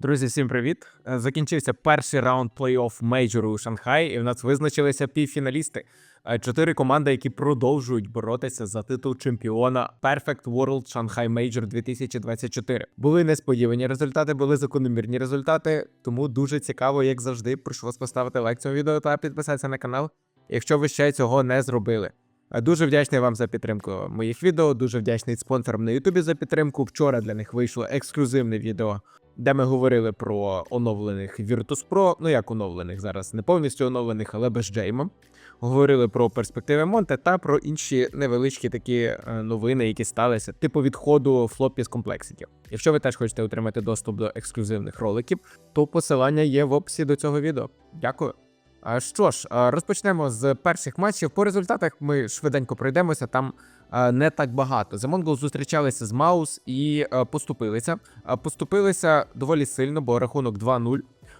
Друзі, всім привіт! Е, Закінчився перший раунд плей-офф мейджору у Шанхаї, і в нас визначилися півфіналісти. Е, Чотири команди, які продовжують боротися за титул чемпіона Perfect World Shanghai Major 2024. Були несподівані результати, були закономірні результати. Тому дуже цікаво, як завжди. Прошу вас поставити лайк цьому відео та підписатися на канал, якщо ви ще цього не зробили. Е, Дуже вдячний вам за підтримку моїх відео. Дуже вдячний спонсорам на Ютубі за підтримку. Вчора для них вийшло ексклюзивне відео де ми говорили про оновлених Virtus Pro, ну як оновлених зараз, не повністю оновлених, але без Джейма. Говорили про перспективи Монте та про інші невеличкі такі е, новини, які сталися, типу відходу флопі з комплексиків. Якщо ви теж хочете отримати доступ до ексклюзивних роликів, то посилання є в описі до цього відео. Дякую. А що ж, розпочнемо з перших матчів. По результатах ми швиденько пройдемося. Там не так багато. The Mongols зустрічалися з Маус і поступилися. Поступилися доволі сильно, бо рахунок 2-0.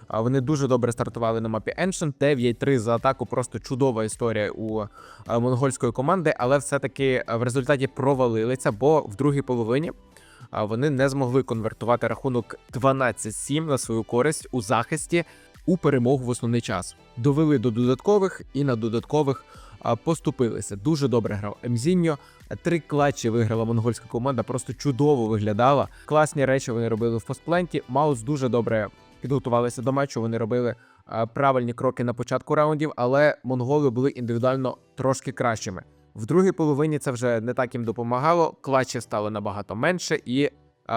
Вони дуже добре стартували на мапі Ancient. 9-3 за атаку. Просто чудова історія у монгольської команди, але все-таки в результаті провалилися, бо в другій половині вони не змогли конвертувати рахунок 12-7 на свою користь у захисті у перемогу в основний час. Довели до додаткових і на додаткових поступилися. Дуже добре грав Емзіньо. Три клатчі виграла монгольська команда, просто чудово виглядала. Класні речі вони робили в постпленті. Маус дуже добре підготувалися до матчу. Вони робили правильні кроки на початку раундів, але монголи були індивідуально трошки кращими. В другій половині це вже не так їм допомагало. Клатчів стало набагато менше, і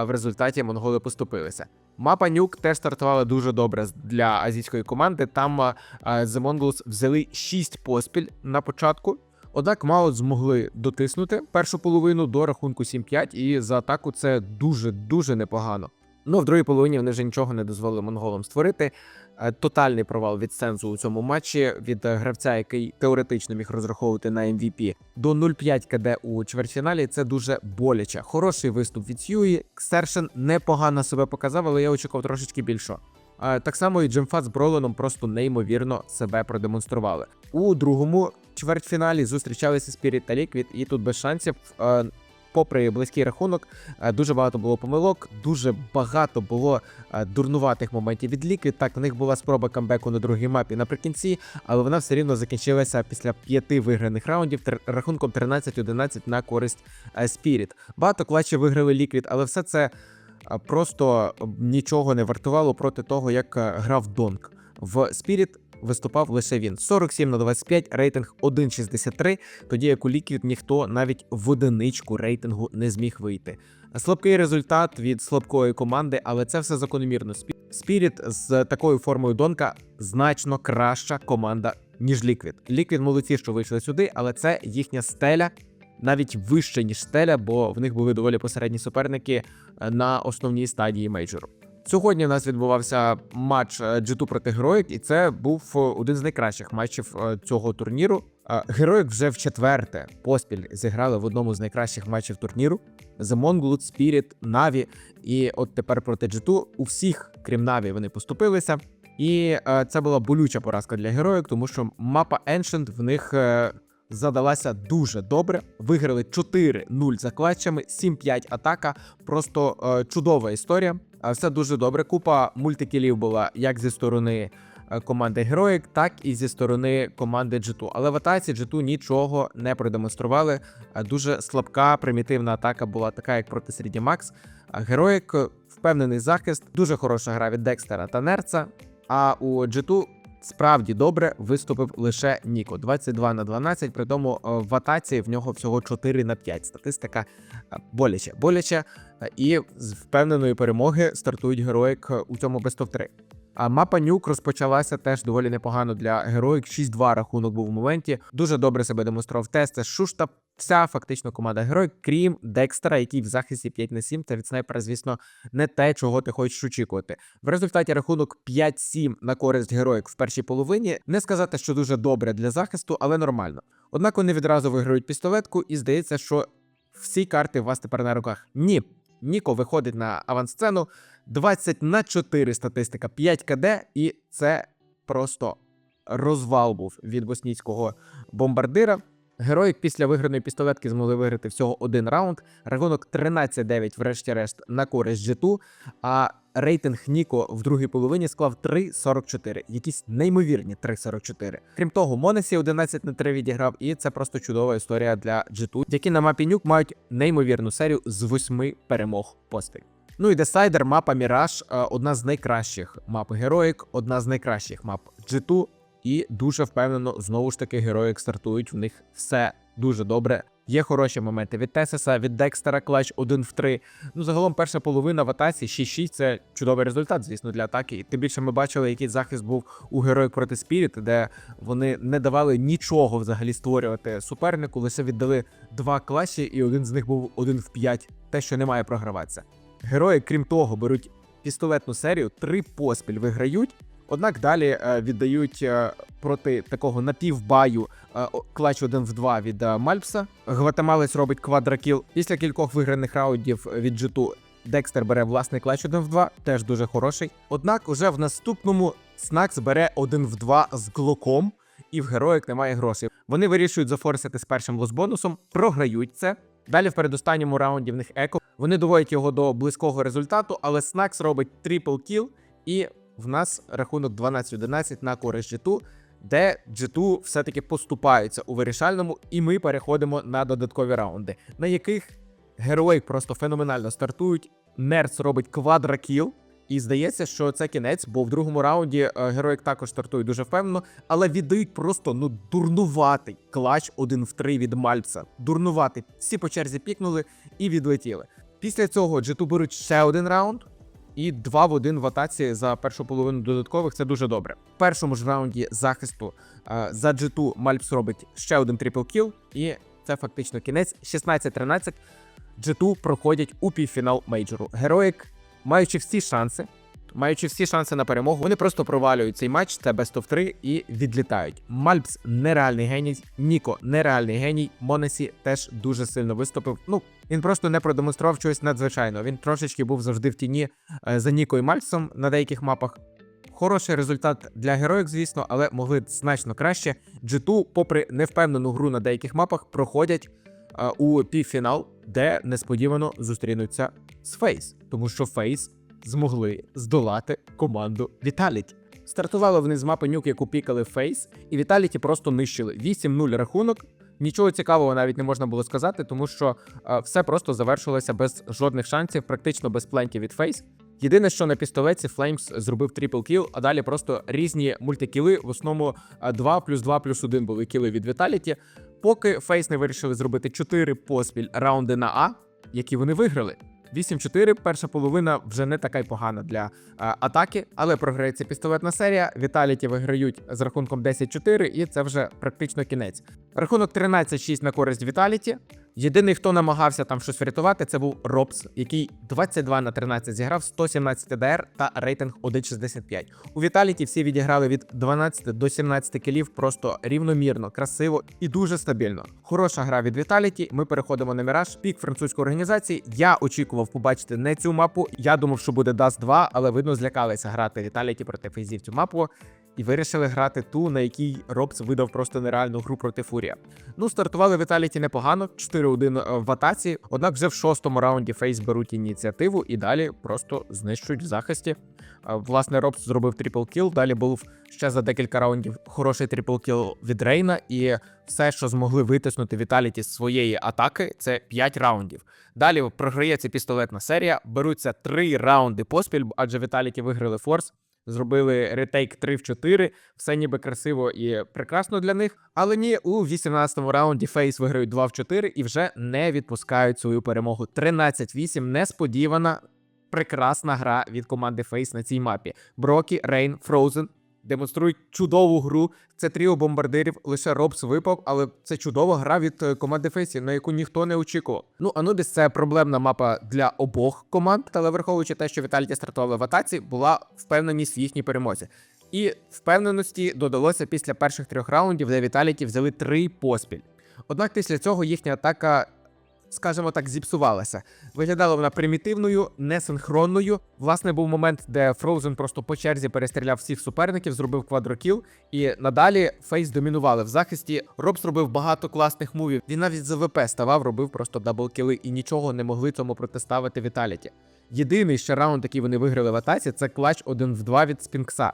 в результаті монголи поступилися. Мапа Нюк теж стартувала дуже добре для азійської команди. Там The Mongols взяли 6 поспіль на початку. Однак Мао змогли дотиснути першу половину до рахунку 7-5, і за атаку це дуже дуже непогано. Ну, в другій половині вони вже нічого не дозволили монголам створити. Е, Тотальний провал від Сензу у цьому матчі від е, гравця, який теоретично міг розраховувати на MVP, до 0-5 КД у чвертьфіналі. Це дуже боляче. Хороший виступ від Сьюї. Ксершен непогано себе показав, але я очікував трошечки більшого. Е, Так само і Джемфат з Броленом просто неймовірно себе продемонстрували. У другому чвертьфіналі зустрічалися Spirit та Liquid, і тут без шансів. Е, Попри близький рахунок, е, дуже багато було помилок, дуже багато було е, дурнуватих моментів від Liquid. Так, в них була спроба камбеку на другій мапі наприкінці, але вона все рівно закінчилася після п'яти виграних раундів рахунком 13-11 на користь е, Spirit. Багато клатчів виграли Liquid, але все це просто нічого не вартувало проти того, як е, грав Донг. В Spirit виступав лише він 47 на 25, рейтинг 1.63, тоді як у Liquid ніхто навіть в одиничку рейтингу не зміг вийти. Слабкий результат від слабкої команди, але це все закономірно. Спі- Spirit з такою формою Донка значно краща команда, ніж Liquid. Liquid молодці, що вийшли сюди, але це їхня стеля навіть вище, ніж стеля, бо в них були доволі посередні суперники е, на основній стадії мейджору. Сьогодні в нас відбувався матч е, G2 проти Героїк, і це був е, один з найкращих матчів е, цього турніру. Героїк вже в четверте поспіль зіграли в одному з найкращих матчів турніру. The Mongols, Spirit, Na'Vi. І от тепер проти G2 у всіх, крім Na'Vi, вони поступилися. І це була болюча поразка для героїк, тому що мапа Ancient в них задалася дуже добре. Виграли 4-0 за клатчами, 7-5 атака. Просто е, чудова історія. Все дуже добре. Купа мультикілів була як зі сторони е, команди Героїк, так і зі сторони команди G2. Але в атаці G2 нічого не продемонстрували. Е, Дуже слабка, примітивна атака була така, як проти Середі Макс. Героїк е, впевнений захист, дуже хороша гра від Декстера та Нерца. А у G2 справді добре виступив лише Ніко 22 на 12, при тому е, в атаці в нього всього 4 на 5. Статистика е, боляче, боляче. Е, І з впевненої перемоги стартують героїк у цьому Best of 3. А мапа Нюк розпочалася теж доволі непогано для героїк. 6-2 рахунок був у моменті. Дуже добре себе демонстрував Тесте, Шушта. Вся фактично команда героїк, крім Декстера, який в захисті 5 на 7, та від снайпера, звісно, не те, чого ти хочеш очікувати. В результаті рахунок 5-7 на користь героїк в першій половині. Не сказати, що дуже добре для захисту, але нормально. Однак вони відразу виграють пістолетку, і здається, що всі карти у вас тепер на руках. Ні. Ніко виходить на авансцену 20 на 4 статистика, 5 КД, і це просто розвал був від боснійського бомбардира. Герої після виграної пістолетки змогли виграти всього один раунд. Рахунок 13-9, врешті-решт, на користь G2. А рейтинг Ніко в другій половині склав 3.44, якісь неймовірні 3.44. Крім того, Монесі 11 на 3 відіграв, і це просто чудова історія для G2, які на мапі Нюк мають неймовірну серію з восьми перемог поспіль. Ну і Десайдер, мапа Міраж, е, одна з найкращих мап Героїк, одна з найкращих мап G2, і дуже впевнено, знову ж таки, Героїк стартують. В них все дуже добре. Є хороші моменти від Тесеса, від Декстера, клач 1 в 3. Ну, загалом, перша половина в атаці 6-6 це чудовий результат, звісно, для атаки. І тим більше ми бачили, який захист був у Героїк проти Спіріт, де вони не давали нічого взагалі створювати супернику, лише віддали два класі, і один з них був 1 в 5, те, що не має програватися. Герої, крім того, беруть пістолетну серію, три поспіль виграють. Однак далі е, віддають е, проти такого напівбаю е, клач 1 в 2 від Мальпса. Гватемалець робить квадракіл. Після кількох виграних раундів від G2 Декстер бере власний клач 1 в 2, теж дуже хороший. Однак уже в наступному Снакс бере 1 в 2 з глоком, і в героїк немає грошей. Вони вирішують зафорсити з першим лос-бонусом, програють це. Далі в передостанньому раунді в них еко. Вони доводять його до близького результату, але Снакс робить трипл кіл, і в нас рахунок 12-11 на користь G2, де G2 все-таки поступаються у вирішальному, і ми переходимо на додаткові раунди, на яких героїк просто феноменально стартують. Нерц робить квадракіл. І здається, що це кінець, бо в другому раунді е, героїк також стартує дуже впевнено, але віддають просто ну дурнуватий клач 1 в 3 від Мальпса. Дурнуватий. Всі по черзі пікнули і відлетіли. Після цього G2 беруть ще один раунд, і 2 в 1 в атаці за першу половину додаткових це дуже добре. В першому ж раунді захисту е, за G2 Мальпс робить ще один трипл кіл, і це фактично кінець. 16-13 G2 проходять у півфінал мейджору. Героїк, маючи всі шанси, маючи всі шанси на перемогу, вони просто провалюють цей матч, це best of 3 і відлітають. Мальпс нереальний геній, Ніко нереальний геній, Монесі теж дуже сильно виступив. Ну, він просто не продемонстрував чогось надзвичайного. Він трошечки був завжди в тіні е, за Ніко і на деяких мапах. Хороший результат для героїк, звісно, але могли значно краще. G2, попри невпевнену гру на деяких мапах, проходять е, у півфінал, де несподівано зустрінуться з Фейс, тому що Фейс змогли здолати команду Vitality. Стартували вони з мапи нюк, яку пікали Фейс, і Vitality просто нищили 8-0 рахунок. Нічого цікавого навіть не можна було сказати, тому що е, все просто завершилося без жодних шансів, практично без плентів від Фейс. Єдине, що на пістолеті Флеймс зробив трипл кіл, а далі просто різні мультикіли. В основному е, 2 плюс 2 плюс 1 були кіли від Vitality. Поки Фейс не вирішили зробити 4 поспіль раунди на А, які вони виграли. 8-4, перша половина вже не така й погана для а, атаки, але програється пістолетна серія. Віталіті виграють з рахунком 10-4, і це вже практично кінець. Рахунок 13-6 на користь Віталіті. Єдиний, хто намагався там щось врятувати, це був Робс, який 22 на 13 зіграв, 117 ДР та рейтинг 1.65. У Віталіті всі відіграли від 12 до 17 кілів просто рівномірно, красиво і дуже стабільно. Хороша гра від Віталіті. Ми переходимо на Міраж, пік французької організації. Я очікував побачити не цю мапу. Я думав, що буде Dust 2, але видно, злякалися грати Віталіті проти фейзів цю мапу. І вирішили грати ту, на якій Робс видав просто нереальну гру проти Фурія. Ну, стартували Віталіті непогано, 4-1 в атаці. Однак вже в шостому раунді Фейс беруть ініціативу і далі просто знищують в захисті. Власне, Робс зробив трипл кіл. Далі був ще за декілька раундів хороший трипл кіл від Рейна, і все, що змогли витиснути Віталіті з своєї атаки, це 5 раундів. Далі програється пістолетна серія. Беруться 3 раунди поспіль, адже Віталіті виграли форс. Зробили ретейк 3 в 4, все ніби красиво і прекрасно для них. Але ні, у 18-му раунді Фейс виграють 2 в 4 і вже не відпускають свою перемогу. 13-8. Несподівана, прекрасна гра від команди Фейс на цій мапі. Брокі, Рейн, Фроузен демонструють чудову гру. Це тріо бомбардирів. Лише Робс випав, але це чудова гра від е, команди Фейсі, на яку ніхто не очікував. Ну, Анубіс це проблемна мапа для обох команд, але враховуючи те, що Віталіті стартували в атаці, була впевненість в їхній перемозі. І впевненості додалося після перших трьох раундів, де Віталіті взяли три поспіль. Однак після цього їхня атака скажімо так, зіпсувалася. Виглядала вона примітивною, несинхронною. Власне, був момент, де Фроузен просто по черзі перестріляв всіх суперників, зробив квадрокіл, і надалі Фейс домінували в захисті. Роб зробив багато класних мувів. Він навіть за ВП ставав, робив просто даблкіли і нічого не могли цьому протиставити Віталіті. Єдиний ще раунд, який вони виграли в атаці, це клач 1 в 2 від Спінкса.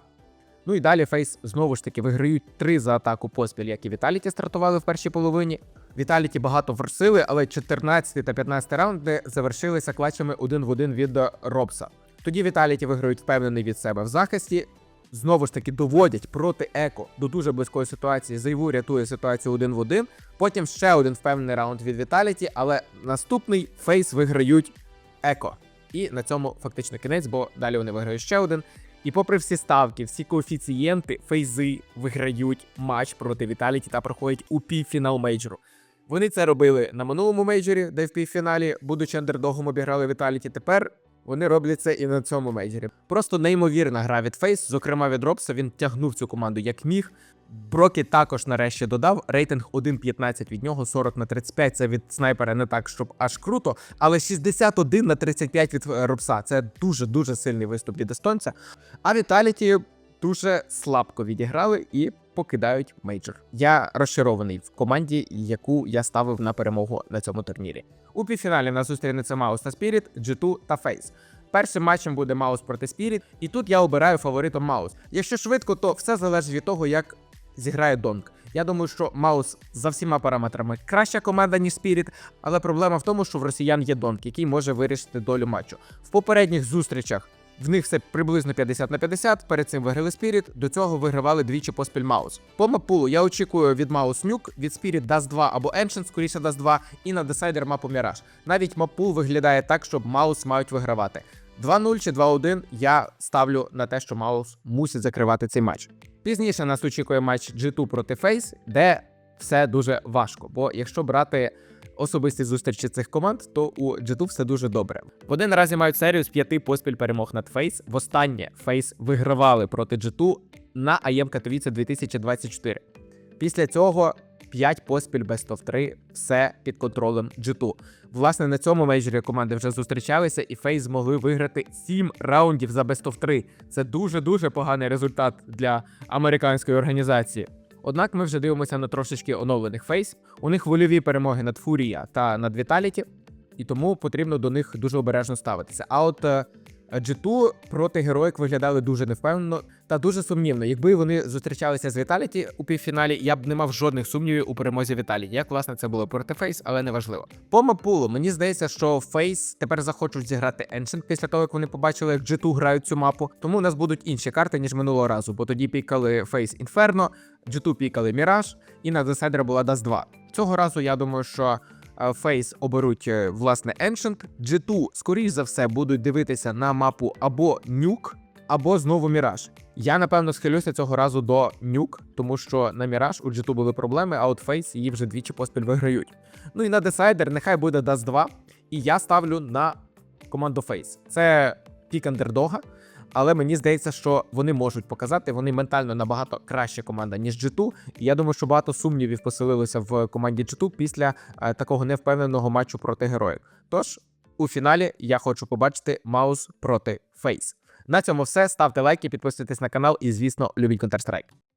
Ну і далі Фейс знову ж таки виграють три за атаку поспіль, як і Віталіті стартували в першій половині. Віталіті багато форсили, але 14 та 15 раунди завершилися клачами один в один від е, Робса. Тоді Віталіті виграють впевнений від себе в захисті. Знову ж таки доводять проти Еко до дуже близької ситуації. Зайву рятує ситуацію один в один. Потім ще один впевнений раунд від Віталіті, але наступний фейс виграють Еко. І на цьому фактично кінець, бо далі вони виграють ще один. І попри всі ставки, всі коефіцієнти, фейзи виграють матч проти Віталіті та проходять у півфінал мейджору. Вони це робили на минулому мейджорі, де в півфіналі, будучи андердогом, обіграли Віталіті. Тепер вони роблять це і на цьому мейджорі. Просто неймовірна гра від Фейс, зокрема від Робса. Він тягнув цю команду як міг. Брокі також нарешті додав рейтинг 1.15 від нього, 40 на 35. Це від снайпера не так, щоб аж круто. Але 61 на 35 від е, Робса. Це дуже дуже сильний виступ від естонця. А Віталіті дуже слабко відіграли і покидають мейджор. Я розчарований в команді, яку я ставив на перемогу на цьому турнірі. У півфіналі в нас зустрінеться Маус та Спіріт, G2 та Фейс. Першим матчем буде Маус проти Спіріт, і тут я обираю фаворитом Маус. Якщо швидко, то все залежить від того, як зіграє Донг. Я думаю, що Маус за всіма параметрами краща команда, ніж Спіріт, але проблема в тому, що в росіян є Донг, який може вирішити долю матчу. В попередніх зустрічах в них все приблизно 50 на 50. Перед цим виграли Спіріт. До цього вигравали двічі поспіль Маус. По мапулу я очікую від Маус Нюк, від Спіріт Даст 2 або Ancient, скоріше Даст 2, і на десайдер мапу Міраж. Навіть мапул виглядає так, щоб Маус мають вигравати. 2-0 чи 2-1 я ставлю на те, що Маус мусить закривати цей матч. Пізніше нас очікує матч G2 проти Face, де все дуже важко. Бо якщо брати особисті зустрічі цих команд, то у G2 все дуже добре. Вони наразі мають серію з п'яти поспіль перемог над Face. Востаннє Face вигравали проти G2 на АЄМ Катовіце 2024. Після цього 5 поспіль Best of 3, все під контролем G2. Власне, на цьому мейджорі команди вже зустрічалися, і Фейс змогли виграти 7 раундів за Best of 3. Це дуже-дуже поганий результат для американської організації. Однак ми вже дивимося на трошечки оновлених фейс. У них вольові перемоги над Фурія та над Віталіті, і тому потрібно до них дуже обережно ставитися. А от е, G2 проти героїк виглядали дуже невпевнено та дуже сумнівно. Якби вони зустрічалися з Віталіті у півфіналі, я б не мав жодних сумнівів у перемозі Віталіті. Як власне це було проти Фейс, але неважливо. По мапулу мені здається, що Фейс тепер захочуть зіграти Ancient після того, як вони побачили, як G2 грають цю мапу. Тому у нас будуть інші карти ніж минулого разу, бо тоді пікали Фейс Інферно, G2 пікали Міраж, і на десайдера була Даст 2. Цього разу я думаю, що. Фейс оберуть е, власне Ancient. G2, скоріш за все, будуть дивитися на мапу або Нюк, або знову Міраж. Я напевно схилюся цього разу до Нюк, тому що на Міраж у G2 були проблеми, а от Фейс її вже двічі поспіль виграють. Ну і на десайдер нехай буде Даст 2. І я ставлю на команду Фейс. Це пік андердога. Але мені здається, що вони можуть показати, вони ментально набагато краща команда, ніж G2. І я думаю, що багато сумнівів поселилося в команді G2 після е, такого невпевненого матчу проти героїв. Тож у фіналі я хочу побачити Маус проти Фейс. На цьому все. Ставте лайки, підписуйтесь на канал і, звісно, любіть Counter-Strike.